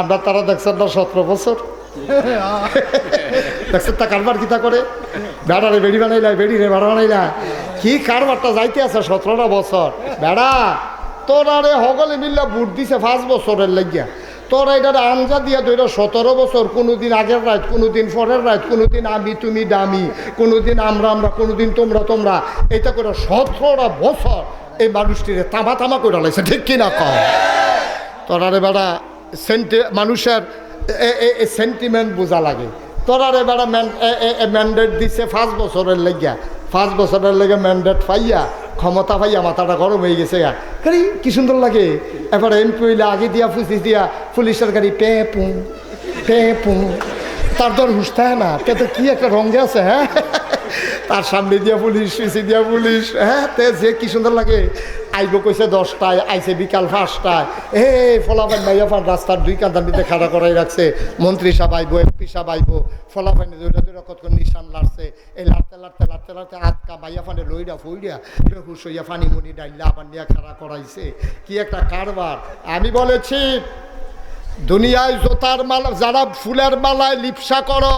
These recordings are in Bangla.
আপনার তারা দেখছেন না সতেরো বছর। দেখছেন তা কারবার কিতা করে? বেড়ারে বেড়ি বানাইলা, বেড়ি রে বেড়া বানাইলা। কি কারবারটা যাইতে আছে সতেরোটা বছর? বেড়া, তোরা রে হগলে মিল্লা বুট দিছে পাঁচ বছরের লাগিয়া। তোরা এটা আঞ্জা দিয়া ধরে সতেরো বছর, কোনোদিন আগের রাত, কোনোদিন পরের রাত, কোনোদিন আমি তুমি দামি, কোনোদিন আমরা আমরা, কোনোদিন তোমরা তোমরা। এটা করে সতেরোটা বছর এই মানুষটিরে তামা তামা করে লাইছে, ঠিক কিনা কম তোরারে বেড়া সেন্টি, মানুষের সেন্টিমেন্ট বোঝা লাগে। তোরারে বেড়া ম্যান্ডেট দিছে পাঁচ বছরের লেগিয়া। পাঁচ বছরের লেগে ম্যান্ডেট পাইয়া, ক্ষমতা পাইয়া মাথাটা গরম হয়ে গেছে গা। কি সুন্দর লাগে? এবার এমপি হইলে আগে দিয়া ফুসি দিয়া পুলিশের গাড়ি পে, পুঁ পে, পুঁ। তার দর হুসতায় না। তে তো কি একটা রঙে আছে হ্যাঁ? তার সামনে দিয়া পুলিশ পিছিয়ে দিয়া পুলিশ হ্যাঁ? তে যে কি সুন্দর লাগে। আইব কইছে দশটায়, আইছে বিকাল পাঁচটায়। হে ফলাফান মাইয়াফান রাস্তার দুই কান্দার মধ্যে খাড়া করাই রাখছে। মন্ত্রী সাহেব আইব এমপি সাহেব আইব, ফলাফানে দুইটা দুইটা কত নিশান লাড়ছে। এই লাড়তে লাড়তে লাড়তে লাড়তে আটকা মাইয়াফানে লইরা ফইরা বেহুশ হইয়া ফানি মুনি ডাইলা আবার নিয়ে খাড়া করাইছে। কি একটা কারবার। আমি বলেছি, দুনিয়ায় জোতার মালা, যারা ফুলের মালায় লিপসা করো,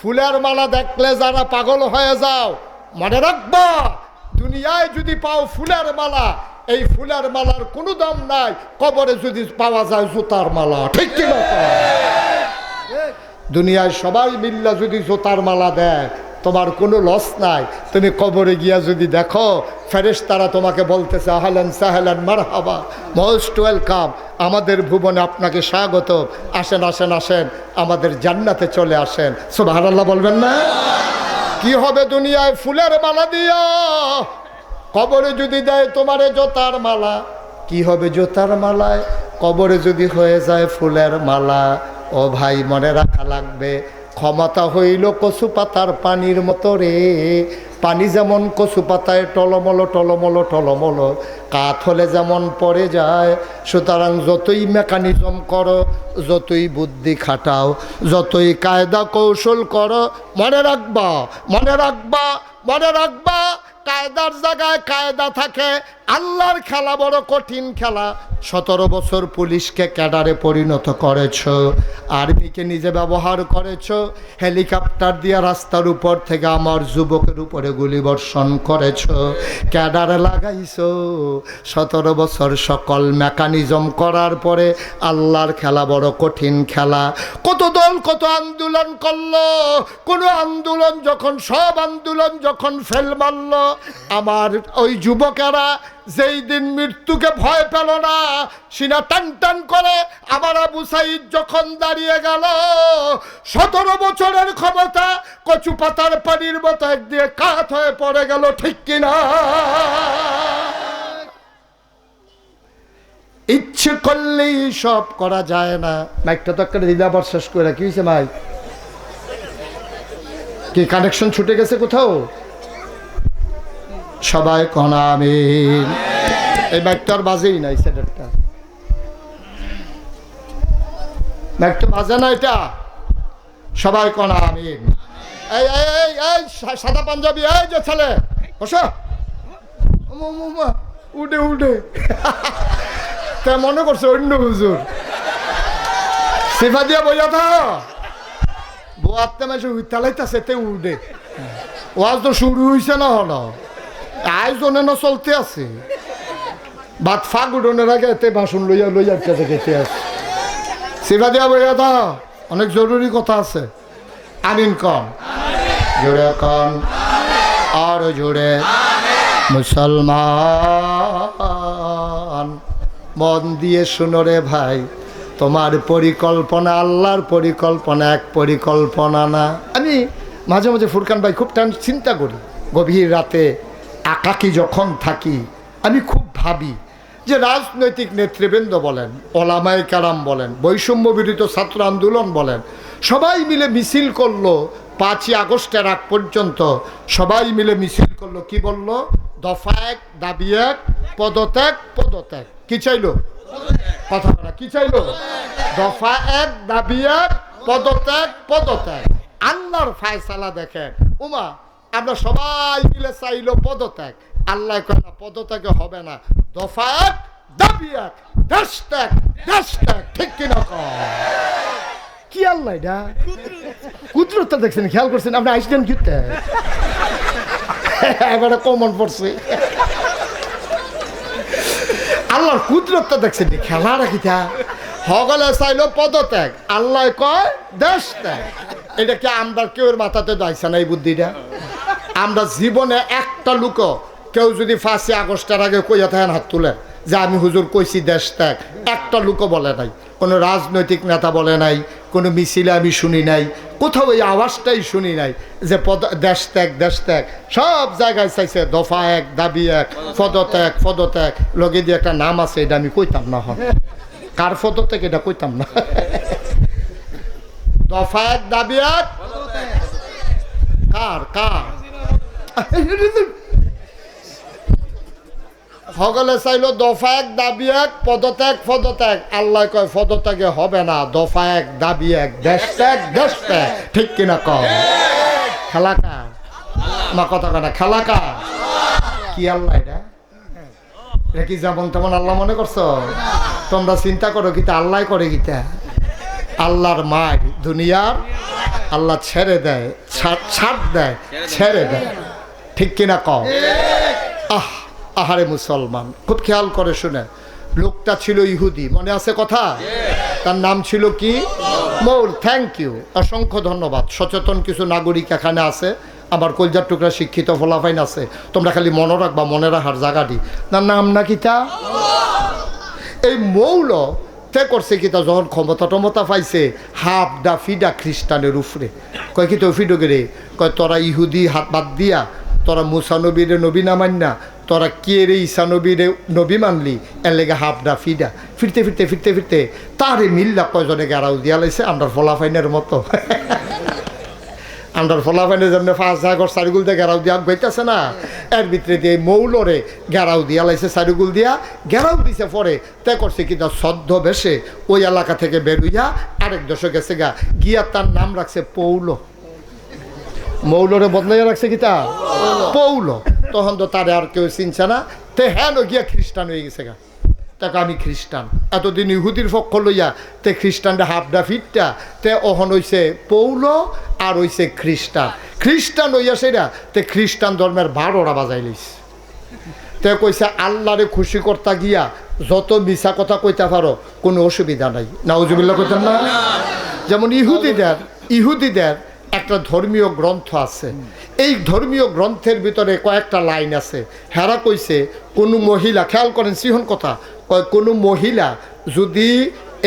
ফুলের মালা দেখলে যারা পাগল হয়ে যাও, মনে রাখবা দুনিয়ায় যদি পাও ফুলের মালা, এই ফুলের মালার কোনো দাম নাই। কবরে যদি পাওয়া যায় জুতার মালা। ঠিক কি দুনিয়ায় সবাই মিল্লা যদি জুতার মালা দেয়, তোমার কোনো লস নাই। তুমি কবরে গিয়া যদি দেখো ফেরেশ তারা তোমাকে বলতেছে, আহলেন সাহেলেন মারহাবা, মোস্ট ওয়েলকাম। আমাদের ভুবনে আপনাকে স্বাগত আসেন আসেন আসেন। আমাদের জান্নাতে চলে আসেন। সুবহানাল্লাহ বলবেন না? কি হবে দুনিয়ায় ফুলের মালা দিয়া? কবরে যদি দেয় তোমারে জোতার মালা, কি হবে জোতার মালায়? কবরে যদি হয়ে যায় ফুলের মালা, ও ভাই মনে রাখা লাগবে ক্ষমতা হইল কচু পাতার পানির মতো রে। পানি যেমন কচু পাতায় টলমলো টলমলো টলমলো। কাত হলে যেমন পড়ে যায়, সুতরাং যতই মেকানিজম করো, যতই বুদ্ধি খাটাও, যতই কায়দা কৌশল করো, মনে রাখবা মনে রাখবা মনে রাখবা, কায়দার জায়গায় কায়দা থাকে আল্লাহর খেলা বড় কঠিন খেলা। সতেরো বছর পুলিশকে ক্যাডারে পরিণত করেছ, আর্মিকে নিজে ব্যবহার করেছ, হেলিকপ্টার দিয়ে রাস্তার উপর থেকে আমার যুবকের উপরে গুলি বর্ষণ করেছ, ক্যাডারে লাগাইছ। সতেরো বছর সকল মেকানিজম করার পরে আল্লাহর খেলা বড় কঠিন খেলা। কত দল কত আন্দোলন করল, কোনো আন্দোলন যখন, সব আন্দোলন যখন ফেল মারল, আমার ওই যুবকেরা যেই দিন মৃত্যুকে ভয় পেল না, সিনা টান টান করে আমার আবু সাইদ যখন দাঁড়িয়ে গেল, সতেরো বছরের ক্ষমতা কচু পাতার পানির মতো একদিকে কাত হয়ে পড়ে গেল, ঠিক কিনা? ইচ্ছে করলেই সব করা যায় না। মাইকটা তো একটা আবার শেষ করে কি হয়েছে মাইক কি কানেকশন ছুটে গেছে কোথাও? সবাই কনা আমিন। এই আর বাজেই নাই সেটারটা। মাইকটা বাজে না এটা? সবাই কনা আমিন। এই এই এই এই সাদা পাঞ্জাবি, এই যে ছেলে, বসো। উঠে উঠে। তা মনে করছে অন্য হুজুর। সিফা দিয়া বইয়া থা বোয়াতে মাসে উইতালাইতাছে তে উঠে। ওয়াজ তো শুরু হইছে না হলো। আয়োজনে না চলতে আছে। ফাঁক উঠোনের আগে এতে বাসন লইয়া লইয়া খেতে খেতে আছে। সিফা দিয়া বইয়া থা অনেক জরুরি কথা আছে। আমিন কন জোরে কন আর জোরে। মুসলমান, মন দিয়ে শুনো ভাই, তোমার পরিকল্পনা আল্লাহর পরিকল্পনা, এক পরিকল্পনা না। আমি মাঝে মাঝে ফুরকান ভাই খুব টান চিন্তা করি, গভীর রাতে একাকি যখন থাকি, আমি খুব ভাবি যে রাজনৈতিক নেতৃবৃন্দ বলেন, ওলামায় কারাম বলেন বৈষম্য বিরোধী ছাত্র আন্দোলন বলেন, সবাই মিলে মিছিল করল পাঁচই আগস্টের আগ পর্যন্ত। সবাই মিলে মিছিল করল, কি বলল? দফা এক, দাবি এক, পদত্যাগ পদত্যাগ। কি চাইলো? কথা বলা, কি চাইলো? দফা এক, দাবি এক, পদত্যাগ পদত্যাগ। আল্লাহর ফায়সালা দেখেন। উমা আমরা সবাই মিলে চাইলো পদত্যাগ। আল্লাহ কয় না পদত্যাগে হবে না। দফা এক দাবি এক দেশ ত্যাগ দেশ ত্যাগ ঠিক কিনা? কি আল্লাহ এটা? কুদরতটা দেখছেন খেয়াল করছেন? আপনি আইসলেন কিতে? এবারে কমন পড়ছে। আল্লাহর কুদরতটা দেখছেন নি, খেলা রাখিতা হগলে চাইলো পদত্যাগ। আল্লাহ কয় দেশ ত্যাগ এটা কি আমরা কেউ মাথাতে দাইছে না এই বুদ্ধিটা? আমরা জীবনে একটা লুক কেউ যদি ফার্স্টে আগস্টের আগে কইয়া থাকেন হাত তুলে, যে আমি হুজুর কইছি দেশ ত্যাগ, একটা লুকও বলে নাই, কোনো রাজনৈতিক নেতা বলে নাই, কোনো মিছিলে আমি শুনি নাই, কোথাও এই আওয়াজটাই শুনি নাই, যে পদ দেশ ত্যাগ দেশ ত্যাগ, সব জায়গায় চাইছে দফা এক, দাবি এক পদত্যাগ পদত্যাগ লগে দিয়ে একটা নাম আছে, এটা আমি কইতাম না হন কার পদত্যাগ এটা কইতাম না। দফা এক, দাবি এক, কার কার? সকলে চাইলো দফা এক দাবি এক পদত্যাগ পদত্যাগ আল্লাহ কয় পদত্যাগে হবে না। দফা এক দাবি এক দেশ ত্যাগ দেশ ত্যাগ ঠিক কিনা কম খেলা কার? আমার কথা কেনা খেলা কার? কি আল্লাহ এটা? এটা কি যেমন তেমন আল্লাহ মনে করছ? তোমরা চিন্তা করো কিতা আল্লাহ করে কিতা আল্লাহর মায় দুনিয়ার আল্লাহ ছেড়ে দেয় ছাড় দেয়, ছেড়ে দেয়। ঠিক কিনা কম আহ আহারে মুসলমান খুব খেয়াল করে শুনে। লোকটা ছিল ইহুদি মনে আছে কথা? তার নাম ছিল কি? মৌল। থ্যাংক ইউ অসংখ্য ধন্যবাদ। সচেতন কিছু নাগরিক এখানে আছে আমার কলজার টুকরা শিক্ষিত ফলাফাইন আছে তোমরা খালি মনে রাখবা মনে রাখার জায়গাটি তার নাম নাকি তা? এই মৌল তে করছে কি তা? যখন ক্ষমতা টমতা পাইছে হাফ ডা ফিডা খ্রিস্টানের উপরে কয় কি তো ফিডো গেরে কয় তোরা ইহুদি হাত বাদ দিয়া তোরা মুসা নবীরে নবী না তোরা কে রে ঈসা নবীরে নবী মানলি? এর লেগে হাফ ডা ফিডা ফিরতে ফিরতে ফিরতে ফিরতে তারে মিল্লা কয়জনে গেরাও দিয়া লাইছে আমরা ফলাফাইনের মতো। আন্ডার ফলাফাইনে যেমন পাঁচ জাগর চারিগুল দিয়ে গেরাও দিয়া গইতেছে না? এর ভিতরে দিয়ে মৌলরে গেরাও দিয়া লাইছে চারিগুল দিয়া। গেরাও দিছে পরে তে করছে কিন্তু সদ্য বেশে ওই এলাকা থেকে বেরুইয়া আরেক দেশে গেছে গা গিয়া তার নাম রাখছে পৌল। মৌলরে বদলাইয়া রাখছে কি তা পৌল। তখন তো তারে আর কেউ চিনছে না। তে হ্যাঁ গিয়া খ্রিস্টান হয়ে গেছে গা। তাকে আমি খ্রিস্টান এতদিন ইহুদির পক্ষ লইয়া তে খ্রিস্টানটা হাফডা ফিটটা। তে অহন হইছে পৌল আর হইছে খ্রিস্টান খ্রিস্টান হইয়া সেটা তে খ্রিস্টান ধর্মের বারোটা বাজাই লইছে তে কইছে আল্লাহরে খুশি করতা গিয়া যত মিছা কথা কইতে পারো কোনো অসুবিধা নাই। নাউজুবিল্লা কইতেন না। যেমন ইহুদিদের ইহুদিদের একটা ধর্মীয় গ্রন্থ আছে। এই ধর্মীয় গ্রন্থের ভিতরে কয়েকটা লাইন আছে। হেরা কইছে, কোনো মহিলা, খেয়াল করেন সিহন কথা কোনো মহিলা যদি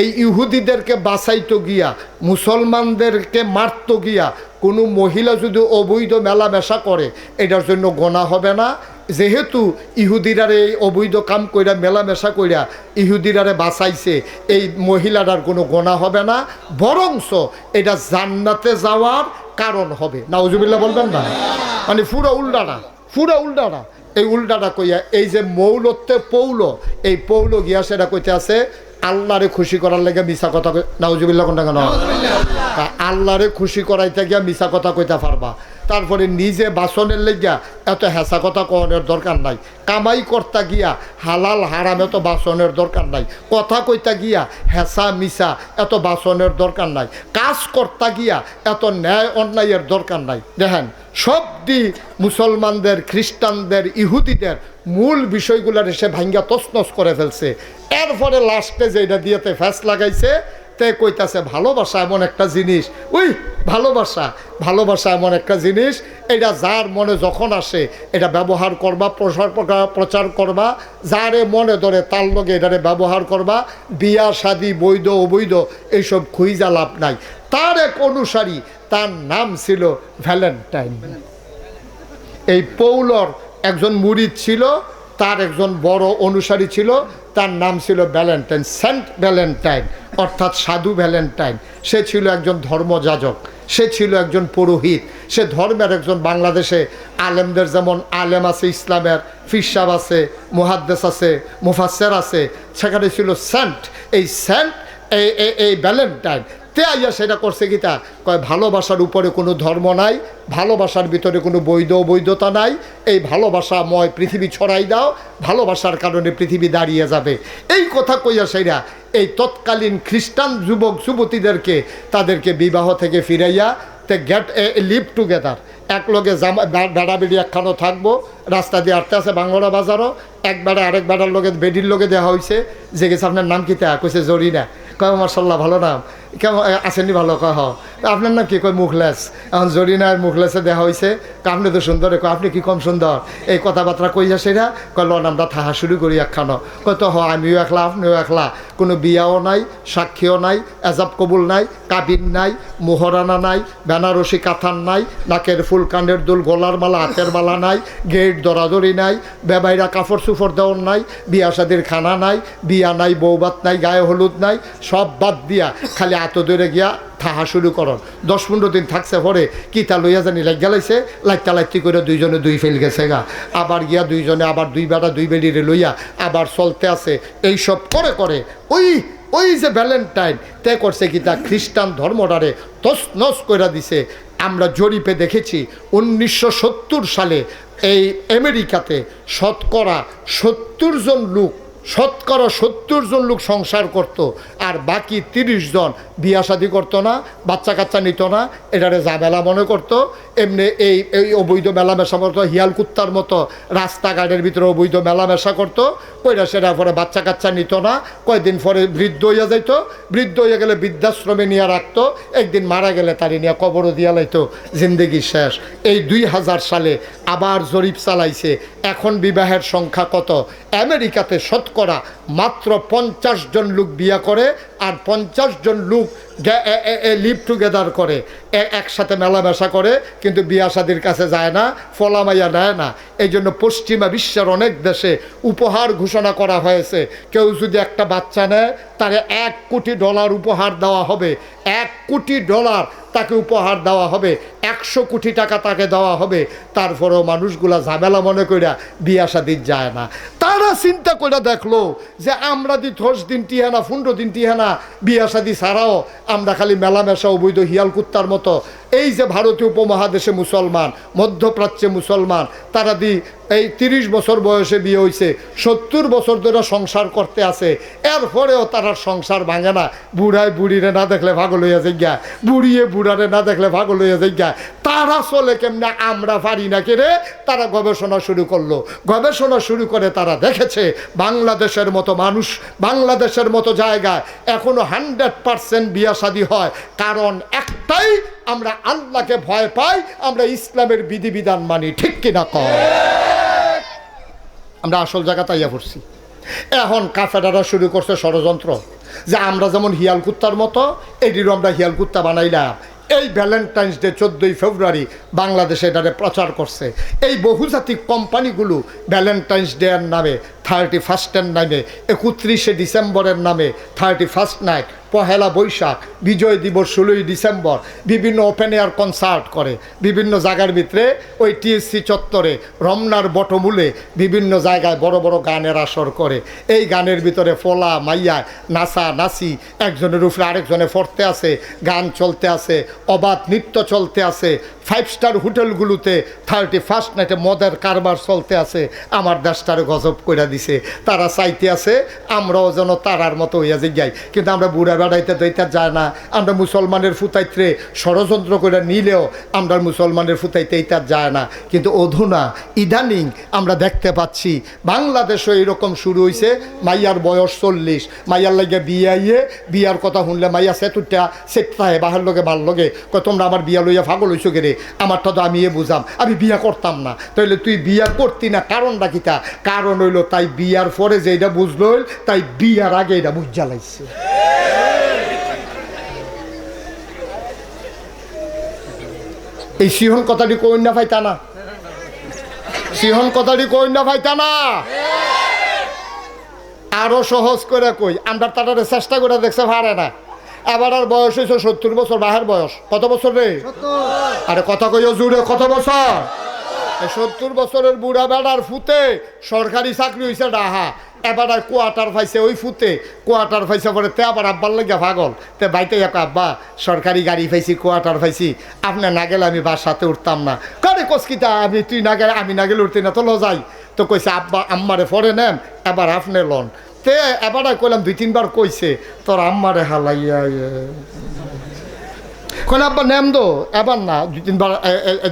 এই ইহুদিদেরকে বাঁচাইতো গিয়া, মুসলমানদেরকে মারতো গিয়া, কোনো মহিলা যদি অবৈধ মেলামেশা করে, এটার জন্য গোনা হবে না যেহেতু ইহুদিরারে এই অবৈধ কাম কইরা মেলামেশা কইরা ইহুদিরারে বাঁচাইছে এই মহিলাটার কোনো গোনা হবে না বরংস এটা জান্নাতে যাওয়ার কারণ হবে। নাউজুবিল্লাহ বলবেন না? মানে পুরো উল্টাটা পুরো উল্টাটা। এই উল্টাটা কইয়া এই যে মৌলত্বে পৌল এই পৌল গিয়া সেটা কইতে আছে আল্লাহরে খুশি করার লেগে মিশা কথা নাউজুবিল্লাহ কোনটা কেন? আল্লাহরে খুশি করাইতে গিয়া মিশা কথা কইতে পারবা। তারপরে নিজে বাসনের লেগিয়া এত হেসা কথা কহনের দরকার নাই। কামাই করতা গিয়া হালাল হারাম এত বাসনের দরকার নাই। কথা কইতা গিয়া হেসা মিশা এত বাসনের দরকার নাই। কাজ করতা গিয়া এত ন্যায় অন্যায়ের দরকার নাই। দেখেন সব দিক মুসলমানদের, খ্রিস্টানদের, ইহুদিদের মূল বিষয়গুলোর এসে ভাঙ্গা তছনছ করে ফেলছে। এরপরে লাস্টে যেটা দিয়েতে ফ্যাস লাগাইছে তে কইতাছে, ভালোবাসা এমন একটা জিনিস। উই, ভালোবাসা ভালোবাসা এমন একটা জিনিস, এটা যার মনে যখন আসে, এটা ব্যবহার করবা, প্রসার প্রচার করবা, যারে মনে ধরে তার লগে এটারে ব্যবহার করবা, বিয়া, শাদি, বৈধ, অবৈধ, এইসব খুইজা লাভ নাই। তার এক অনুসারী, তার নাম ছিল ভ্যালেন্টাইন। এই পৌলর একজন মুরিদ ছিল তার একজন বড় অনুসারী ছিল, তার নাম ছিল ভ্যালেন্টাইন, সেন্ট ভ্যালেন্টাইন, অর্থাৎ সাধু ভ্যালেন্টাইন। সে ছিল একজন ধর্মযাজক, সে ছিল একজন পুরোহিত, সে ধর্মের একজন বাংলাদেশে আলেমদের যেমন আলেম আছে, ইসলামের ফিরসাব আছে, মুহাদ্দেস আছে মুফাসের আছে, সেখানে ছিল সেন্ট। এই সেন্ট এই, এই- ভ্যালেন্টাইন তে আইয়া সেটা করছে গীতা কয়, ভালোবাসার উপরে কোনো ধর্ম নাই, ভালোবাসার ভিতরে কোনো বৈধ বৈধতা নাই, এই ভালোবাসা ভালোবাসাময় পৃথিবী ছড়াই দাও, ভালোবাসার কারণে পৃথিবী দাঁড়িয়ে যাবে। এই কথা কইয়া সেরা এই তৎকালীন খ্রিস্টান যুবক যুবতীদেরকে তাদেরকে বিবাহ থেকে ফিরাইয়া তে গেট এ লিভ টুগেদার এক লগে জামা বেড়া বেড়ি একখানো থাকব, রাস্তা দিয়ে আটতে আছে বাংলা বাজারও এক বেড়া আরেক বেড়ার লগে বেডির লগে দেওয়া হয়েছে যে গেছে আপনার নাম কি তা? কইছে জরিনা। কয় মার্শাল্লাহ ভালো নাম। কেমন আসেনি ভালো কয় হ আপনার নাম কি? কয়, মুখলেস। এখন জরিনার মুখলেসে দেখা হয়েছে আপনি তো সুন্দর কয় আপনি কি কম সুন্দর? এই কথাবার্তা কইয়া সেরা কয় লন আমরা থাহা শুরু করি একখানো। কয়, তো হ, আমিও একলা, আপনিও একলা। কোনো বিয়াও নাই, সাক্ষীও নাই, এজাব কবুল নাই, কাবিন নাই, মোহরানা নাই, বেনারসি কাথান নাই, নাকের ফুল কানের দুল, গলার মালা, হাতের মালা নাই, গেট দরাদরি নাই, বেবাইরা কাপড় সুফর দেওয়ার নাই, বিয়া শাদির খানা নাই, বিয়া নাই, বৌবাত নাই, গায়ে হলুদ নাই, সব বাদ দিয়া খালি এত দূরে গিয়া থাহা শুরু করন দশ পনেরো দিন থাকছে পরে কিতা লইয়া জানি লাগ গেলাইছে লাইতা লাইতি করে দুইজনে দুই ফেল গেছে গা। আবার গিয়া দুইজনে আবার দুই বেড়া দুই বেড়িরে লইয়া আবার চলতে আছে। এইসব করে করে ওই ওই যে ভ্যালেন্টাইন, তে করছে কি তা খ্রিস্টান ধর্মটারে তসনস করে দিছে। আমরা জরিপে দেখেছি উনিশশো সত্তর সালে এই আমেরিকাতে শতকরা সত্তর জন লোক শতকরা সত্তর জন লোক সংসার করত, আর বাকি তিরিশ জন বিয়া শাদি করতো না বাচ্চা কাচ্চা নিত না, এটারে জামেলা মনে করতো। এমনি এই এই অবৈধ মেলামেশা করতো হিয়াল কুত্তার মতো রাস্তাঘাটের ভিতরে অবৈধ মেলামেশা করতো, কইরা সেটা পরে বাচ্চা কাচ্চা নিত না কয়েকদিন পরে বৃদ্ধ হইয়া যাইত। বৃদ্ধ হইয়া গেলে বৃদ্ধাশ্রমে নিয়ে রাখতো, একদিন মারা গেলে তারি নিয়ে কবরও দিয়া লাইতো। জিন্দগি শেষ। এই দুই হাজার সালে আবার জরিপ চালাইছে, এখন বিবাহের সংখ্যা কত? আমেরিকাতে শতকরা মাত্র পঞ্চাশ জন লোক বিয়া করে আর পঞ্চাশ জন লোক লিভ টুগেদার করে। একসাথে মেলামেশা করে, কিন্তু বিয়া শাদির কাছে যায় না, ফলামাইয়া নেয় না। এই জন্য পশ্চিমা বিশ্বের অনেক দেশে উপহার ঘোষণা করা হয়েছে। কেউ যদি একটা বাচ্চা নেয়, তারে এক কোটি ডলার উপহার দেওয়া হবে। এক কোটি ডলার তাকে উপহার দেওয়া হবে। একশো কোটি টাকা তাকে দেওয়া হবে। তারপরেও মানুষগুলা ঝামেলা মনে করিয়া বিয়া শাদির যায় না। তারা চিন্তা করে দেখল যে আমরা দি দশ দিন টিহানা পনেরো দিন টিহানা বিয়া শাদি ছাড়াও আমরা খালি মেলামেশা অবৈধ হিয়াল কুত্তার মতো। এই যে ভারতীয় উপমহাদেশে মুসলমান, মধ্যপ্রাচ্যে মুসলমান, তারা দি এই তিরিশ বছর বয়সে বিয়ে হয়েছে সত্তর বছর ধরে সংসার করতে আছে, এরপরেও তারা সংসার ভাঙে না। বুড়ায় বুড়িরে না দেখলে ভাগল হইয়া যাইগা, বুড়িয়ে বুড়ারে না দেখলে ভাগল হইয়া যাইগা। তারা চলে কেমনে, আমরা পারি না কেরে তারা গবেষণা শুরু করল। গবেষণা শুরু করে তারা দেখেছে, বাংলাদেশের মতো মানুষ, বাংলাদেশের মতো জায়গায় এখনও হান্ড্রেড পারসেন্ট বিয়া শাদী হয়। কারণ একটাই, আমরা আল্লাহকে ভয় পাই, আমরা ইসলামের বিধিবিধান মানি। ঠিক কিনা কর আমরা আসল জায়গা তাইয়া পড়ছি। এখন কাফেরারা শুরু করছে ষড়যন্ত্র। যে আমরা যেমন হিয়াল কুত্তার মতো, এটিরও আমরা হিয়াল কুত্তা বানাইলাম। এই ভ্যালেন্টাইন্স ডে চোদ্দোই ফেব্রুয়ারি বাংলাদেশে এটারে প্রচার করছে। এই বহুজাতিক কোম্পানিগুলো ভ্যালেন্টাইন্স ডে এর নামে থার্টি ফার্স্টের নামে, একত্রিশে ডিসেম্বরের নামে thirty first night Pohela Boishakh, Bijoy Dibos ষোলোই ডিসেম্বর, বিভিন্ন ওপেন এয়ার কনসার্ট করে। বিভিন্ন জায়গার ভিতরে ওই টিএসসি চত্বরে, রমনার বটমূলে বিভিন্ন জায়গায় বড় বড় গানের আসর করে। এই গানের ভিতরে ফলা, মাইয়া, নাসা, নাসি, একজনের উপরে আরেকজনে ফরতে আছে, গান চলতে আছে, অবাধ নৃত্য চলতে আছে ফাইভ স্টার হোটেলগুলোতে থার্টি ফার্স্ট নাইটে মদের কারবার চলতে আছে। আমার দেশটারে গজব করে দিছে। তারা চাইতে আছে, আমরাও যেন তারার মতো হইয়া যে যাই কিন্তু আমরা বুড়া বেড়াইতে দইতে যায় না। আমরা মুসলমানের ফুতাইত্রে ষড়যন্ত্র করে নিলেও আমরা মুসলমানের ফুতাইতে এইটার যায় না। কিন্তু অধুনা, ইদানিং আমরা দেখতে পাচ্ছি, বাংলাদেশও এরকম শুরু হয়েছে মাইয়ার বয়স চল্লিশ। মাইয়ার লাগে বিয়ে বিয়ার কথা শুনলে মাইয়া সেতুটা সেটাহে বাহার লগে ভালো লগে। তোমরা আমার বিয়া লইয়া ফাগল হইছো গে রে আমারটা তো আমি এ বুঝাম। আমি বিয়া করতাম না। তাইলে তুই বিয়া করতি না, কারণটা কিতা কারণ হইল তাই বিয়ার পরে যেটা বুঝলো তাই বিয়ার আগে এটা বুঝ জ্বালাইছে এই সিহন কথাটি কই না ভাইতা না? সিহন কথাটি কই না ভাইতা না? আরও সহজ করে কই। আমরা তাটারে চেষ্টা করে দেখছে পারে না। এবার আর বয়স হয়েছে সত্তর বছর বাহের বয়স। কত বছর রে? আরে কথা কইও জুড়ে কত বছর? সত্তর বছরের বুড়া বেড়ার ফুতে সরকারি চাকরি হয়েছে ডাহা। এবার আর কোয়ার্টার পাইছে ওই ফুতে। কোয়ার্টার পাইছে পরে তে আবার আব্বার লাগে পাগল। তে বাইতে এক আব্বা সরকারি গাড়ি পাইছি কোয়ার্টার পাইছি আপনি না গেলে আমি বাসাতে উঠতাম না। কারে কসকিতা আমি তুই না গেলে আমি না গেলে উঠতে না তো ল যাই তো কইছে আব্বা আম্মারে পরে নেন এবার আপনি লন। তে এবার কইলাম, দুই তিনবার কইছে তোর আম্মারে হালাইয়া কইলাম, আব্বা, নেম দো এবার না, দুই তিনবার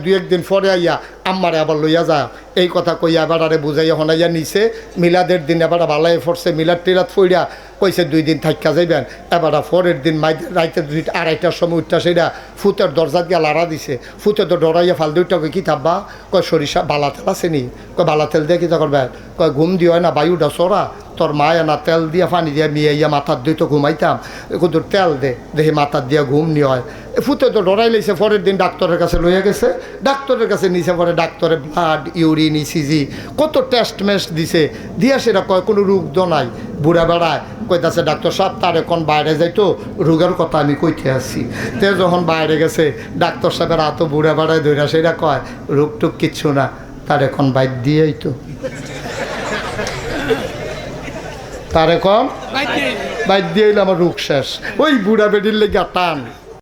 দুই, একদিন পরে আইয়া। আম্মারে আবার লইয়া যা। এই কথা কইয়া এবার আরে বুঝাইয়া হনাইয়া নিছে। মিলাদের দিন এবার বালাই ফরছে, মিলাদ টিলাদ ফইরা কইছে দুই দিন থাইকা যাইবেন। এবার পরের দিন মাই রাইতে দুই আড়াইটার সময় উঠটা সেটা ফুতের দরজা দিয়া লাড়া দিছে। ফুতে তো ডরাইয়া ফাল দুইটা কই কি থাকবা কয়, সরিষা বালা তেল আছে নি? কয় বালা তেল দিয়ে কি করবে? কয়, ঘুম দিও না বায়ুটা সরা তোর মায়া না তেল দিয়া পানি দিয়া মিয়াইয়া মাথার দিয়ে তো ঘুমাইতাম। কিন্তু তেল দে দেখি মাথার দিয়া ঘুম নি হয় ফুতে তো ডরাই লইছে, পরের দিন ডাক্তারের কাছে লইয়া গেছে। ডাক্তারের কাছে নিছে পরে ডাক্তারে ব্লাড ইউরিন ইসিজি কত টেস্ট মেস্ট দিছে। দিয়া সেটা কয় কোনো রোগ দ নাই। বুড়া বেড়ায় কইতাছে ডাক্তার সাহেব তার এখন বাইরে যাইতো রোগের কথা আমি কইতে আসছি। তে যখন বাইরে গেছে ডাক্তার সাহেবের এত বুড়া বেড়ায় ধইরা সেটা কয় রোগ টুক কিচ্ছু না তার এখন বাইর দিয়েই তো। তার এখন বাইর দিয়ে আমার রোগ শেষ। ওই বুড়া বেডির লেগে টান।